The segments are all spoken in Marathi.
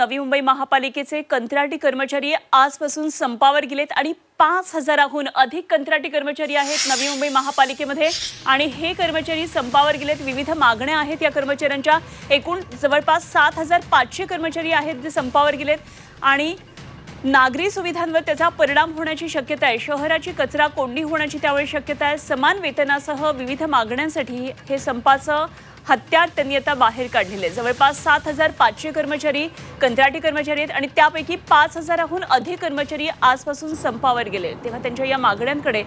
नवी मुंबई महापालिकेचे कंत्राटी कर्मचारी आजपासून संपावर गेलेत आणि पाच हजाराहून अधिक कंत्राटी कर्मचारी आहेत नवी मुंबई महापालिकेमध्ये. आणि हे कर्मचारी संपावर गेलेत. विविध मागण्या आहेत या कर्मचाऱ्यांच्या. एकूण जवळपास सात हजार पाचशे कर्मचारी आहेत जे संपावर गेलेत. आणि नागरी सुविधांवर त्याचा परिणाम होण्याची शक्यता आहे. शहराची कचरा कोंडी होण्याची त्यावेळी शक्यता आहे. समान वेतनासह विविध मागण्यांसाठी हे संपाचं हत्यार त्यांनी आता बाहेर काढलेले आहे. जवळपास सात हजार पाचशे कर्मचारी कंत्राटी कर्मचारी आहेत आणि त्यापैकी पाच हजाराहून अधिक कर्मचारी आजपासून संपावर गेले तेव्हा त्यांच्या या मागण्यांकडे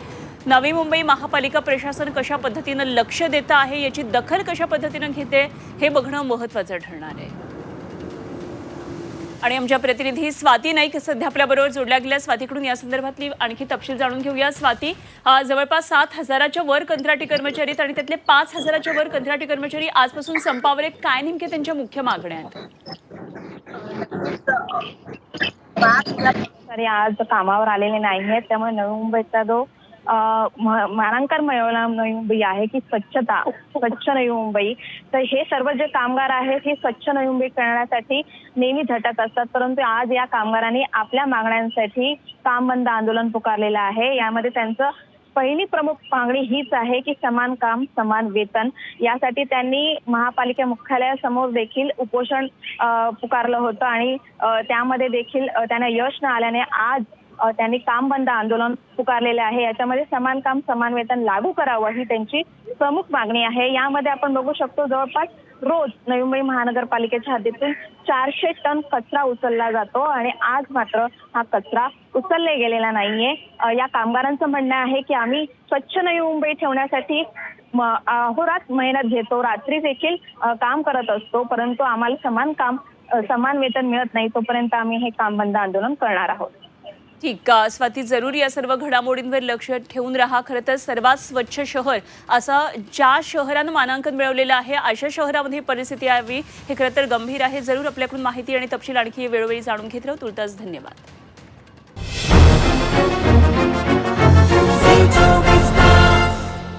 नवी मुंबई महापालिका प्रशासन कशा पद्धतीनं लक्ष देतं आहे याची दखल कशा पद्धतीनं घेते हे बघणं महत्त्वाचं ठरणार आहे. आणि आमच्या प्रतिनिधी स्वाती नाईक सध्या आपल्याबरोबर जोडल्या गेल्या. स्वातीकडून या संदर्भातली आणखी तपशील जाणून घेऊया. स्वाती जवळपास सात हजाराच्या वर कंत्राटी कर्मचारी आहेत आणि त्यातले पाच हजाराच्या वर कंत्राटी कर्मचारी आजपासून संपावर आहेत. काय नेमके त्यांच्या मुख्य मागण्या आहेत? आज कामावर आलेले नाही आहेत त्यामुळे नवी मुंबईचा जो मानांकन मिळवला नवी मुंबई आहे की स्वच्छता स्वच्छ नवी मुंबई. तर हे सर्व जे कामगार आहेत हे स्वच्छ नवी मुंबई करण्यासाठी नेहमी झटत असतात. परंतु आज या कामगारांनी आपल्या मागण्यांसाठी काम बंद आंदोलन पुकारलेलं आहे. यामध्ये त्यांचं पहिली प्रमुख मागणी हीच आहे की समान काम समान वेतन. यासाठी त्यांनी महापालिका मुख्यालयासमोर देखील उपोषण पुकारलं होतं आणि त्यामध्ये देखील त्यांना यश न आल्याने आज त्यांनी काम बंद आंदोलन पुकारलेलं आहे. याच्यामध्ये समान काम समान वेतन लागू करावं ही त्यांची प्रमुख मागणी आहे. यामध्ये आपण बघू शकतो जवळपास रोज नवी मुंबई महानगरपालिकेच्या हद्दीतून चारशे टन कचरा उचलला जातो आणि आज मात्र हा कचरा उचलले गेलेला नाहीये. या कामगारांचं म्हणणं आहे की आम्ही स्वच्छ नवी मुंबई ठेवण्यासाठी अहोरात मेहनत घेतो. रात्री देखील काम करत असतो परंतु आम्हाला समान काम समान वेतन मिळत नाही. तोपर्यंत आम्ही हे काम बंद आंदोलन करणार आहोत. ठीक का स्वाती जरूर या सर्व घडामोडींवर लक्ष ठेवून राहा. खरं तर सर्वात स्वच्छ शहर असं ज्या शहरानं मानांकन मिळवलेलं आहे अशा शहरामध्ये ही परिस्थिती यावी हे खरं तर गंभीर आहे. जरूर आपल्याकडून माहिती आणि तपशील आणखी वेळोवेळी जाणून घेत राहू. तुर्तास धन्यवाद.